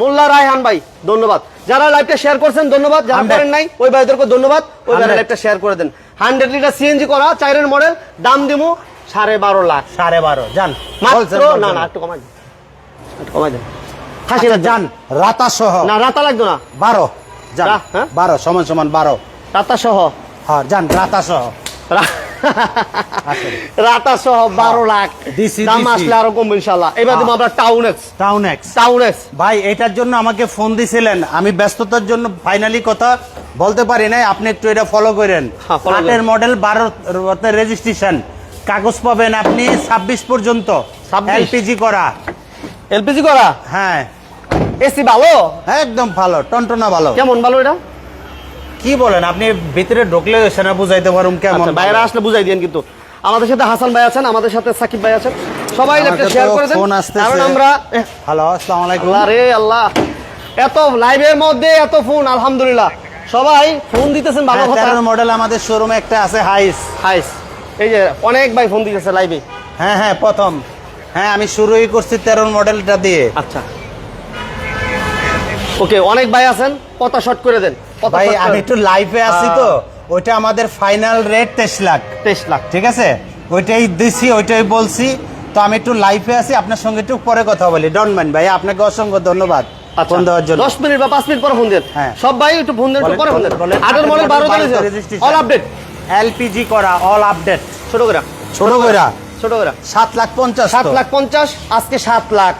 Mollah Raihan ভাই ধন্যবাদ। যারা লাইভটা শেয়ার করছেন ধন্যবাদ। যারা করেন নাই ওই ভাইদেরকে ধন্যবাদ। ওই
100
লাইভটা শেয়ার করে দেন। হান্ড্রেড লিটার সিএনজি করা চাইরের মডেল দাম দিমু সাড়ে বারো লাখ।
সাড়ে বারো যান
মাত্র না না একটু কমাই একটু কমাই দেন। খাসি
আচ্ছা, যান রাতা সহ।
না রাতা লাগতো না।
বারো যান
হ্যাঁ?
বারো সমান সমান বারো।
রাতা সহ।
হ্যাঁ যান রাতা সহ।
রাতা সহ বারো লাখ। দাম আসলে আরও কমবে ইনশাল্লাহ এবার দেবো আমরা town X
town X
town X
ভাই এটার জন্য আমাকে ফোন দিছিলেন। আমি ব্যস্ততার জন্য ফাইনালি কথা বলতে পারি নাই। আপনি একটু এটা ফলো করেন।
হ্যাঁ,
আটের মডেল বারো রেজিস্ট্রেশন কাগজ পাবেন আপনি ছাব্বিশ পর্যন্ত।
26
এলপিজি করা।
এলপিজি করা?
হ্যাঁ।
এসি ভালো?
একদম ভালো টনটনা ভালো।
কেমন ভালো এটা?
কি বলেন? আপনি ভিতরে ঢুকলে সেনা বুঝাইতে পারুন কেমন
আচ্ছা বাইরে আসলে বুঝাই দিন কিন্তু। আমাদের সাথে হাসান ভাই আছেন আমাদের সাথে সাকিব ভাই আছেন। সবাই একটা শেয়ার করে দেন কারণ আমরা
হ্যালো আসসালামু আলাইকুম।
আল্লাহ রে আল্লাহ। এত লাইভের মধ্যে এত ফোন আলহামদুলিল্লাহ। সবাই ফোন দিতেছেন ভালো কথা।
মডেল আমাদের শোরুমে একটা আছে হাইস
হাইস এই যে অনেক ভাই ফোন দিতেছে লাইভে
হ্যাঁ হ্যাঁ প্রথম। হ্যাঁ আমি শুরুই করছি তেরো মডেলটা দিয়ে।
আচ্ছা। ওকে অনেক ভাই আছেন কথা শর্ট করে দেন।
ভাই আমি একটু লাইভে আছি তো। ওইটা আমাদের ফাইনাল রেট তেইশ লাখ।
তেইশ লাখ।
ঠিক আছে? ওইটাই দিছি ওইটাই বলছি। তো আমি একটু লাইফে আছি আপনার সঙ্গে একটু পরে কথা বলি। ডনম্যান ভাই আপনাকে অসংখ্য ধন্যবাদ ফোন দেওয়ার জন্য।
দশ মিনিট বা পাঁচ মিনিট পরে ফোন দেন।
হ্যাঁ।
সব ভাই একটু ফোন দেন পরে ফোন দেন। আটের মডেল বারো অল আপডেট
এলপিজি করা অল আপডেট
ছোট করে।
ছোট কইরা
ছোট করে।
সাত লাখ পঞ্চাশ
সাত লাখ পঞ্চাশ আজকে সাত লাখ।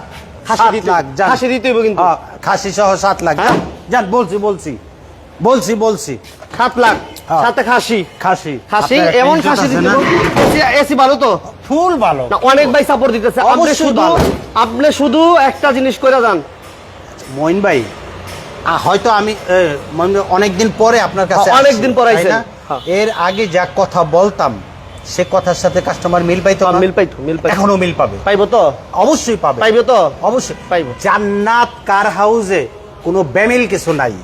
খাসি দিতে কিন্তু।
হ্যাঁ, খাসি সহ সাত লাখ।
হ্যাঁ?
যান বলছি বলছি। বলছি বলছি।
সাত লাখ
হ্যাঁ।
সাথে খাসি।
খাসি
খাসি এমন খাসি এসি ভালো তো?
ফুল ভালো।
অনেক ভাই সাপোর্ট দিতেছে। আপনি শুধু আপনি শুধু একটা জিনিস করে যান।
মইন ভাই হয়তো আমি অনেক দিন পরে আপনার কাছে
হ্যাঁ, অনেক দিন পরে। হ্যাঁ।
এর আগে যা কথা বলতাম সে কথার সাথে কাস্টমার মিল পাইতো?
মিল পাইতো, মিল পাইতো।
এখনও মিল পাবে।
পাইবো তো?
অবশ্যই পাবে।
পাইবো তো?
অবশ্যই।
পাইবো।
জান্নাত কার হাউসে কোনো বেমিল কিছু নাই।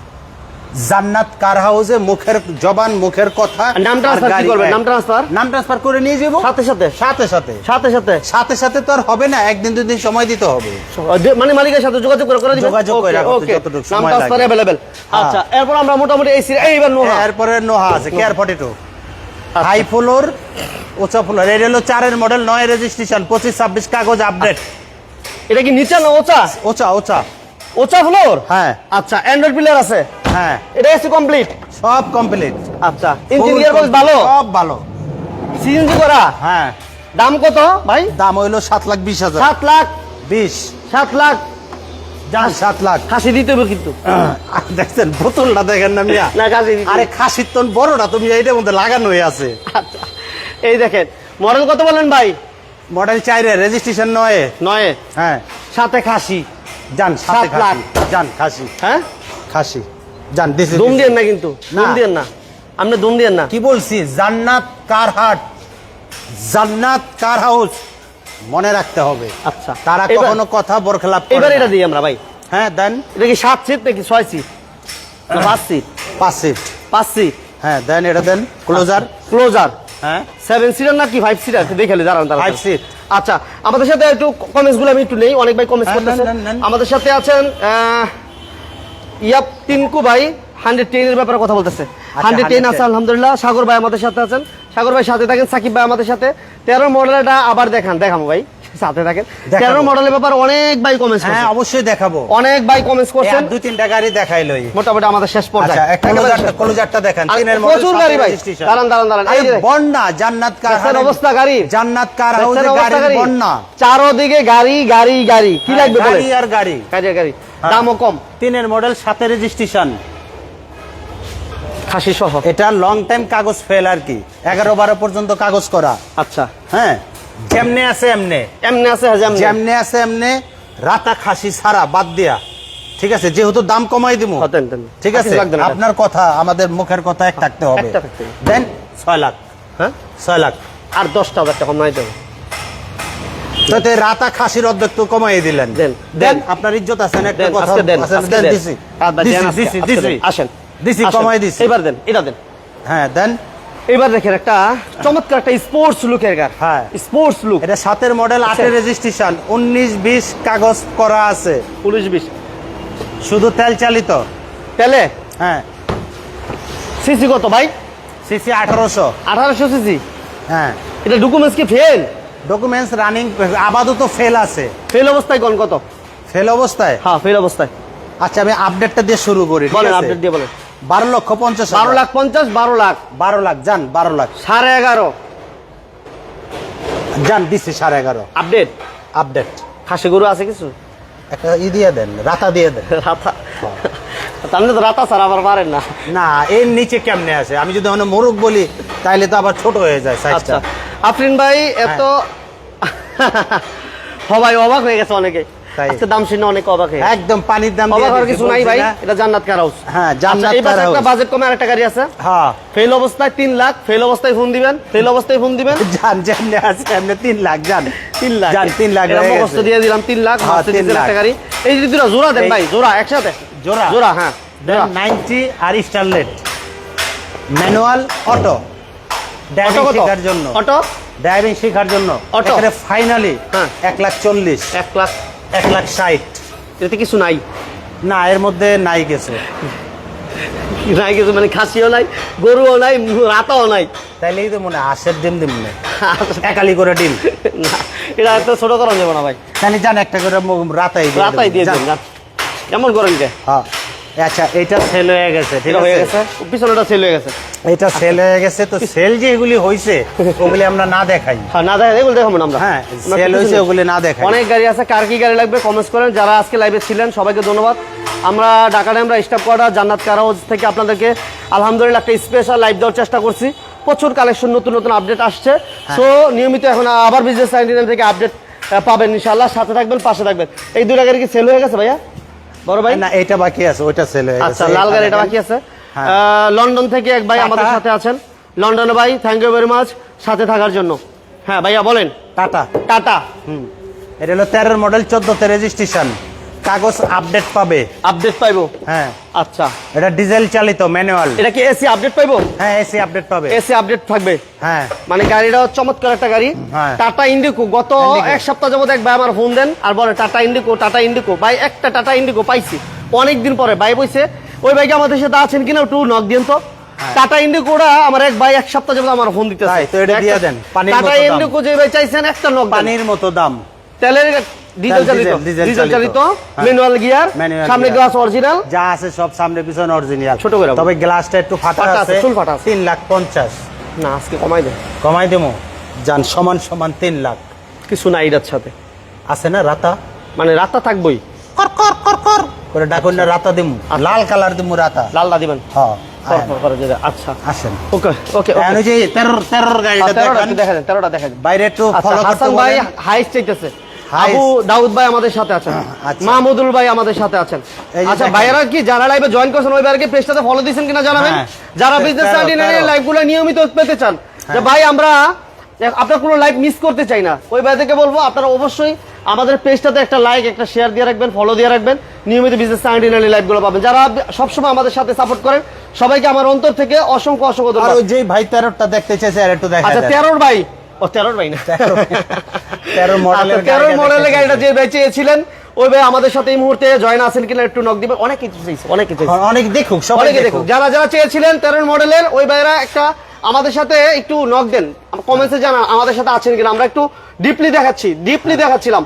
জান্নাত কার হাউসে মুখের জবান মুখের কথা
আর নাম
আর
transfer কি
গাড়ি
করবে?
এক।
নাম transfer?
নাম ট্রান্সফার করে নিয়ে যাবো
সাথে সাথে
সাথে সাথে
সাথে সাথে
সাথে সাথে তো আর হবে না একদিন দুদিন সময় দিতে হবে
যে- মানে মালিকের সাথে যোগাযোগ করে করে দিবেন
যোগাযোগ করে রাখো,
ওকে
যতটুকু
নাম
সময়
ট্রান্সফার
লাগে।
अवेलेबल
হ্যাঁ।
আচ্ছা এরপর আমরা মোটামুটি এই সিরিজ এইবার নোহা
এরপরে নোহা আছে কেয়ার ফর্টি টু
আচ্ছা।
হাই ফ্লোর উঁচা ফ্লোর এটা হলো চারের মডেল নয় রেজিস্ট্রেশন পঁচিশ ছাব্বিশ কাগজ আপডেট
এটা কি নিচে না Ocha
Ocha Ocha
Ocha floor
হ্যাঁ
আচ্ছা অ্যান্ড্রয়েড প্লেয়ার আছে
হ্যাঁ।
এটা এসি কমপ্লিট
সব কমপ্লিট
আচ্ছা বক্স ভালো?
সব ভালো।
সিএনজি করা?
হ্যাঁ।
দাম কত ভাই?
দাম হইল সাত লাখ বিশ হাজার।
সাত লাখ?
বিশ।
সাত লাখ?
সাত লাখ।
খাসি দিতে হবে কিন্তু।
দেখছেন বোতলটা দেখেন না মিয়া?
না খাসি
আরে খাসির তন বড়টা তুমি এইটার মধ্যে লাগানো হয়ে আছে।
আচ্ছা এই দেখেন মডেল কত বলেন ভাই?
মডেল চাইরে রেজিস্ট্রেশন নয়
নয়
হ্যাঁ।
সাথে খাসি।
যান সাথে। খাসি। যান খাসি।
হ্যাঁ?
খাসি। দিস
দুম দিয়েন না কিন্তু দুম। দিয়েন না। আপনি দুম দিয়েন না।
কি বলছি? জান্নাত কার হাট? জান্নাত কার হাউস? মনে রাখতে হবে।
আচ্ছা।
তারা কখনো কথা বরখেলাপ
এবার এটা দিই আমরা ভাই।
হ্যাঁ দেন।
এটা কি সাত সিট নাকি ছয় সিট পাঁচ সিট
পাঁচ সিট
পাঁচ সিট
হ্যাঁ দেন এটা দেন। ক্লোজার
ক্লোজার
হ্যাঁ।
সেভেন সিটার না কি ফাইভ সিটার দেখে দাঁড়ান দাঁড়ান।
Five seat।
আচ্ছা আমাদের সাথে একটু কমেন্টসগুলো আমি একটু নেই অনেক ভাই কমেন্টস
হ্যাঁ,
করতেছে।
নেন, নেন, নেন।
আমাদের সাথে আছেন আহ, ইয়াপ তিনকু ভাই হান্ড্রেড টেন এর ব্যাপারে কথা বলতেছে। হান্ড্রেড টেন
110
আছে আলহামদুলিল্লাহ। সাগর ভাই আমাদের সাথে আছেন। সাগর ভাই সাথে থাকেন সাকিব ভাই আমাদের সাথে। তেরো মডেলটা আবার দেখান দেখাবো ভাই। সাথে থাকেন। তেরো মডেলের ব্যাপারে অনেক ভাই কমেন্টস
হ্যাঁ অবশ্যই দেখাবো।
অনেক ভাই কমেন্টস করছেন।
দুই তিনটা গাড়ি
মোটামুটি আমাদের শেষ
আচ্ছা
পর্যায়ে
ক্লোজারটা ক্লোজারটা দেখান। তিনের
প্রচুর গাড়ি ভাই। দাঁড়ান, দাঁড়ান, দাঁড়ান। এই
বন্যা জান্নাত কার
অবস্থা গাড়ির?
জান্নাত কার
গাড়ি?
বন্যা?
চারোদিকে গাড়ি গাড়ি গাড়ি। কি
হ্যাঁ,
লাগবে
গাড়ি আর গাড়ি।
গাড়ি গাড়ি।
হ্যাঁ।
দামও কম।
তিনের মডেল সাথে রেজিস্ট্রেশন
খাসি সহ
এটা লং টাইম কাগজ ফেল আর কি। এগারো বারো পর্যন্ত কাগজ করা।
আচ্ছা।
হ্যাঁ। যেমনে আছে এমনে।
এমনি আছে
যেমনে। আছে এমনে রাতা খাসি ছাড়া বাদ দিয়া। ঠিক আছে? যেহেতু দাম কমাই দিব
হ্যাঁ।
ঠিক আছে। আপনার কথা আমাদের মুখের কথা এক থাকতে হবে। দেন ছয় লাখ।
হ্যাঁ?
ছয় লাখ।
আর দশটা হাজার টাকা কম দেবো।
তাতে রাতা খাসির অর্ধেক তো কমাই দিলেন।
দেন।
আপনার ইজ্জত আছে না? একটা কথা
দেন।
দিছি। দিছি দিছি দিছি।
আসেন।
দিছি কমাই দিছি।
এবার দেন এটা দেন।
হ্যাঁ দেন।
এবার দেখেন একটা চমৎকার একটা স্পোর্টস লুকের গার
হ্যাঁ।
স্পোর্টস লুক
এটা সাতের মডেল আটের রেজিস্ট্রেশন উনিশ বিশ কাগজ করা আছে।
পুলিশ বিশ।
শুধু তেল চালিত।
তেলে?
হ্যাঁ।
সিসি কত ভাই?
সিসি আঠারোশো।
আঠারোশো সিসি?
হ্যাঁ।
এটা ডকুমেন্টস কি ফেল
ডকুমেন্টস রানিং আপাতত ফেল আছে।
ফেল অবস্থায় কোন কত?
ফেল অবস্থায়?
হ্যাঁ ফেল অবস্থায়।
আচ্ছা আমি আপডেটটা দিয়ে শুরু করি
বলেন আপডেট দিয়ে বলেন।
বারো লক্ষ পঞ্চাশ
বারো লাখ পঞ্চাশ বারো লাখ।
বারো লাখ যান বারো লাখ।
সাড়ে এগারো।
যান দিচ্ছি সাড়ে এগারো।
আপডেট
আপডেট
খাসি গরু আছে কিছু?
একটা ই দিয়ে দেন রাতা দিয়ে দেন।
রাতা? আপনি তো রাতা স্যার আবার পারেন না।
না এর নিচে কেমনে আছে? আমি যদি মানে মোরগ বলি তাইলে তো আবার ছোট হয়ে যায়
আচ্ছা।
সাইজটা
আফরিন ভাই এত সবাই অবাক হয়ে গেছে অনেকে।
তাই।
আজকে দাম শুনে অনেক অবাক হয়ে
একদম পানির দাম
অবাক হওয়ার কিছু নাই ভাই এটা জান্নাত কার হাউস
হ্যাঁ, জান্নাত
আচ্ছা, এই একটা বাজেট কমে আরেকটা গাড়ি আছে?
হ্যাঁ।
ফেল অবস্থায় তিন লাখ ফেল অবস্থায় ফোন দিবেন ফেল অবস্থায় ফোন দিবেন।
যান যেমনি আছে এমনি তিন লাখ যান।
তিন লাখ।
যান তিন লাখ
এটা
হয়ে
দিয়ে দিলাম তিন লাখ
হ্যাঁ,
Mercedes
তিন
এর
লাখ।
একটা গাড়ি। এই যে দুটো জোড়া দেন ভাই জোড়া একসাথে?
জোড়া?
জোড়া হ্যাঁ জোড়া।
নাইনটি আর স্টারলেট ম্যানুয়াল অটো। ড্রাইভিং? শেখার জন্য।
অটো?
ড্রাইভিং শেখার জন্য।
অটো?
ফাইনালি
হ্যাঁ।
এক লাখ চল্লিশ।
এক লাখ
এক লাখ ষাট।
এতে কিছু নাই।
না এর মধ্যে নাই গেছে
নাই কিছু মানে খাসিও নাই গরুও নাই রাতাও নাই।
তাইলেই তো মনে হয় হাঁসের ডিম দিম নেই একালি করে ডিম।
না, এটা এত ছোট করা যাবে না ভাই।
তাহলে যান একটা করে রাতাই
রাতাই দিয়ে
যান।
কেমন করেন কে?
হ্যাঁ। আচ্ছা এটা সেল হয়ে গেছে ঠিক
হয়ে গেছে। পিছনেটা সেল হয়ে গেছে।
এটা সেল হয়ে গেছে তো সেল যে এগুলি ওগুলি আমরা না দেখাই।
হ্যাঁ না দেখা এগুলো দেখাবো না আমরা।
হ্যাঁ, হয়েছে,
পিছনে-
না দেখাই।
অনেক গাড়ি আছে কার কি গাড়ি লাগবে কমেন্টস করেন। যারা আজকে লাইভে ছিলেন সবাইকে ধন্যবাদ। আমরা ঢাকা আমরা staff quarter Jannat car house থেকে আপনাদেরকে আলহামদুলিল্লাহ একটা স্পেশাল লাইভ দেওয়ার চেষ্টা করছি। প্রচুর কালেকশন নতুন নতুন আপডেট আসছে।
হ্যাঁ।
সো নিয়মিত এখন আবার বিজনেস থেকে আপডেট পাবেন ইনশাআল্লাহ। সাথে থাকবেন পাশে থাকবেন। এই দুটা গাড়ি কি সেল হয়ে গেছে ভাইয়া? বড় ভাই?
না এটা বাকি আছে ওইটা সেল হয়ে গেছে
আচ্ছা লাল গাড়ি এটা বাকি আছে?
হ্যাঁ।
লন্ডন থেকে এক ভাই আমাদের। সাথে আছেন। লন্ডনে ভাই থ্যাংক ইউ ভেরি মাচ সাথে থাকার জন্য। হ্যাঁ ভাইয়া বলেন।
টাটা।
টাটা।
হুম। এটা হলো তেরোর মডেল চোদ্দতে রেজিস্ট্রেশন কাগজ আপডেট পাবে।
আপডেট পাইবো?
হ্যাঁ।
আচ্ছা।
এটা ডিজেল চালিত ম্যানুয়াল
এটা কি এসি আপডেট পাইবো?
হ্যাঁ এসি আপডেট পাবে।
এসি আপডেট থাকবে?
হ্যাঁ।
মানে গাড়িটা চমৎকার একটা গাড়ি।
হ্যাঁ।
টাটা ইন্ডিকো গত এক সপ্তাহ যাবত এক ভাই আমার ফোন দেন আর বলে টাটা ইন্ডিকো টাটা ইন্ডিকো ভাই একটা টাটা ইন্ডিকো পাইছি। অনেক দিন পরে ভাই বইছে ওই ভাইকে আমাদের সাথে আছেন কিনা একটু নক দিন তো। টাটা ইন্ডিকোটা আমার এক ভাই এক সপ্তাহ যাবত আমার ফোন
হ্যাঁ। তো এটা দিয়ে দেন,
টাটা ইন্ডিকো যে ভাই চাইছেন একটা নক
পানির মতো দাম।
তেলের ডিজেল চালিত?
ডিজেল, চালিত।
ম্যানুয়াল গিয়ার সামনে গ্লাস অরিজিনাল
যা আছে সব সামনে পিছনে অরিজিনাল
ছোট করে
তবে গ্লাসটা একটু ফাটা
ফাটা আছে, চুল ফাটা আছে।
তিন লাখ পঞ্চাশ।
না আজকে কমাই দেন
কমাই দেবো যান সমান সমান তিন লাখ।
কিছু না এটার সাথে।
আছে না রাতা?
মানে রাতটা থাকবই।
কর কর কর কর। করে ডাকুন না রাতা দিমু। লাল কালার দিমু রাতা।
লালটা দিবেন?
হ্যাঁ।
আচ্ছা।
আসেন।
ওকে ওকে
ওই যে তেরোর তেরোর গাড়িটা
তেরোটা দেখা দেন তেরোটা দেখা দেন।
বাইরে একটু
আচ্ছা হাসান ভাই
বলেন।
হাইস চাইতেছে। আবু দাউদ ভাই আমাদের সাথে আছেন
আচ্ছা।
মাহমুদুল ভাই আমাদের সাথে আছেন আচ্ছা। ভাইয়েরা কি যারা লাইভে জয়েন করছেন ওই পেজটাতে ফলো দিয়েছেন কিনা জানাবেন
হ্যাঁ।
যারা বিজনেস লাইভগুলো নিয়মিত পেতে চান
হ্যাঁ।
যে ভাই আমরা আপনার কোনো লাইভ মিস করতে চাই না ওই ভাইদেরকে বলব আপনারা অবশ্যই আমাদের পেজটাতে একটা লাইক একটা শেয়ার দিয়ে রাখবেন ফলো দিয়ে রাখবেন নিয়মিত বিজনেস সার্টিনের লাইভগুলো পাবেন যারা সবসময় আমাদের সাথে সাপোর্ট করেন সবাইকে আমার অন্তর থেকে অসংখ্য অসংখ্য
আর ওই যে ভাই তেরোটা দেখতে চাইছে আর একটু দেখা
আচ্ছা। তেরোর ভাই ও তেরোর ভাই না।
তেরো। মডেলের
আচ্ছা, তেরোর
গাড়িটা
মডেলের গাড়িটা যে ভাই চেয়েছিলেন ওই ভাই আমাদের সাথে এই মুহূর্তে জয়েন আছেন কিনা একটু নক দিবেন অনেক কিছু চাইছে অনেক কিছু
অনেক দেখুক সবাই
অনেকে
দেখুক।
যারা যারা চেয়েছিলেন তেরোর মডেলের ওই ভাইরা একটা আমাদের সাথে একটু নক দেন। কমেন্টসে জানান আমাদের সাথে আছেন কিনা। আমরা একটু ডিপলি দেখাচ্ছি ডিপলি দেখাচ্ছিলাম।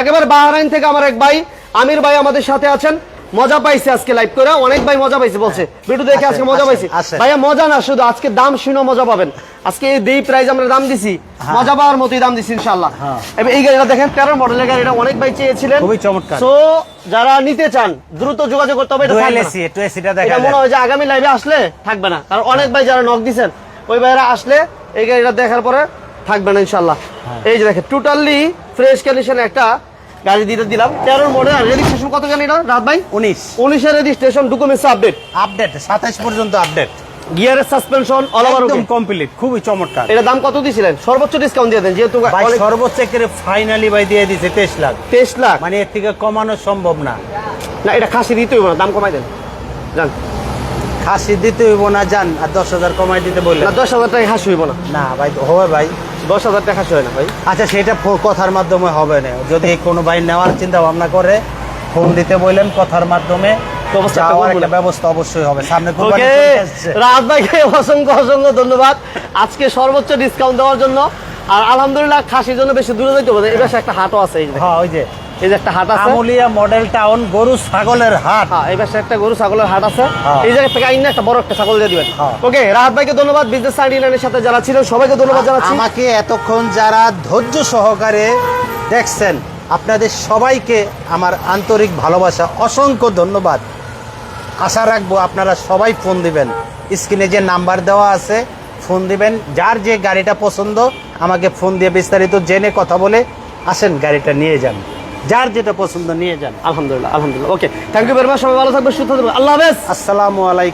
একেবারে বাহরাইন থেকে আমার এক ভাই আমির ভাই আমাদের সাথে আছেন। মজা পাইছে আজকে লাইভ করে। অনেক ভাই মজা পাইছে বলছে। ভিডিও দেখে আজকে মজা পাইছি। ভাইয়া মজা না শুধু আজকে দাম শুনে মজা পাবেন। আজকে এই দেই প্রাইস আমরা দাম দিছি। মজা পাওয়ার মতোই দাম দিছি ইনশাল্লাহ
হ্যাঁ।
এবার এই গাড়িটা দেখেন তেরো মডেলের গাড়িটা অনেক ভাই চেয়েছিলেন।
খুবই চমৎকার।
সো যারা নিতে চান দ্রুত যোগাযোগ করতে হবে এটা
ডুয়েল
থাকবে না।
এসি একটু এসিটা
এটা মনে হয় যে আগামী লাইভে আসলে থাকবে না। কারণ অনেক ভাই যারা নক দিছেন ওই ভাইরা আসলে এই গাড়িটা দেখার পরে থাকবে না ইনশাল্লাহ
হ্যাঁ।
এই যে দেখেন টোটালি ফ্রেশ কন্ডিশনে একটা গাড়ি দিতে দিলাম। তেরোর মডেল রেজিস্ট্রেশন কত গাড়ি এটা? রাত ভাই?
উনিশ।
উনিশের রেজিস্ট্রেশন ডকুমেন্টস আপডেট
আপডেট সাতাইশ পর্যন্ত আপডেট
গিয়ারের সাসপেনশন অল ওভার
একদম কমপ্লিট খুবই চমৎকার।
এটা দাম কত দিয়েছিলেন সর্বোচ্চ ডিসকাউন্ট দিয়ে দেন যেহেতু
ভাই সর্বোচ্চ একেবারে ফাইনালি ভাই দিয়ে দিছে তেইশ লাখ।
তেইশ লাখ?
মানে এর থেকে কমানো সম্ভব না।
না এটা খাসি দিতে হইব না দাম কমাই দেন। জান
খাসি দিতে হইব না যান। আর দশ হাজার কমাই দিতে বললেন।
দশ হাজার টাকা খাসি হইব না।
না ভাই হবে ভাই।
দশ হাজার টাকা খাসি হয় না ভাই।
আচ্ছা সেটা কথার মাধ্যমে হবে না। যদি কোনো ভাই নেওয়ার চিন্তা ভাবনা করে ফোন দিতে বললেন কথার মাধ্যমে
ব্যবস্থা একটা
একটা ব্যবস্থা অবশ্যই হবে। সামনে কোরবানি
ওকে
চলে
ভাইকে অসংখ্য অসংখ্য ধন্যবাদ। আজকে সর্বোচ্চ ডিসকাউন্ট দেওয়ার জন্য। আর আলহামদুলিল্লাহ খাসির জন্য বেশি দূরে যাইতে হবে পাশে একটা হাটও আছে
হ্যাঁ ওই যে।
এই যে একটা হাট আছে।
আমুলিয়া মডেল টাউন গরু ছাগলের হাট।
হ্যাঁ এই পাশে একটা গরু ছাগলের হাট আছে।
হ্যাঁ।
এই জায়গা থেকে আইন একটা বড় একটা ছাগল দিয়ে দিবেন।
হ্যাঁ।
ওকে রাহাত ভাইকে ধন্যবাদ বিজনেস সাইডিনের সাথে যারা ছিলেন সবাইকে ধন্যবাদ জানাচ্ছি।
আমাকে এতক্ষণ যারা ধৈর্য সহকারে দেখছেন আপনাদের সবাইকে আমার আন্তরিক ভালোবাসা অসংখ্য ধন্যবাদ। আশা রাখব আপনারা সবাই ফোন দিবেন। স্ক্রিনে যে নাম্বার দেওয়া আছে ফোন দিবেন। যার যে গাড়িটা পছন্দ আমাকে ফোন দিয়ে বিস্তারিত জেনে কথা বলে আসেন গাড়িটা নিয়ে যান। যার যেটা পছন্দ নিয়ে যান।
আলহামদুলিল্লাহ আলহামদুলিল্লাহ। Okay thank you very much সবাই ভালো থাকবে সুস্থ থাকবে আল্লাহ হাফেজ।
আসসালামু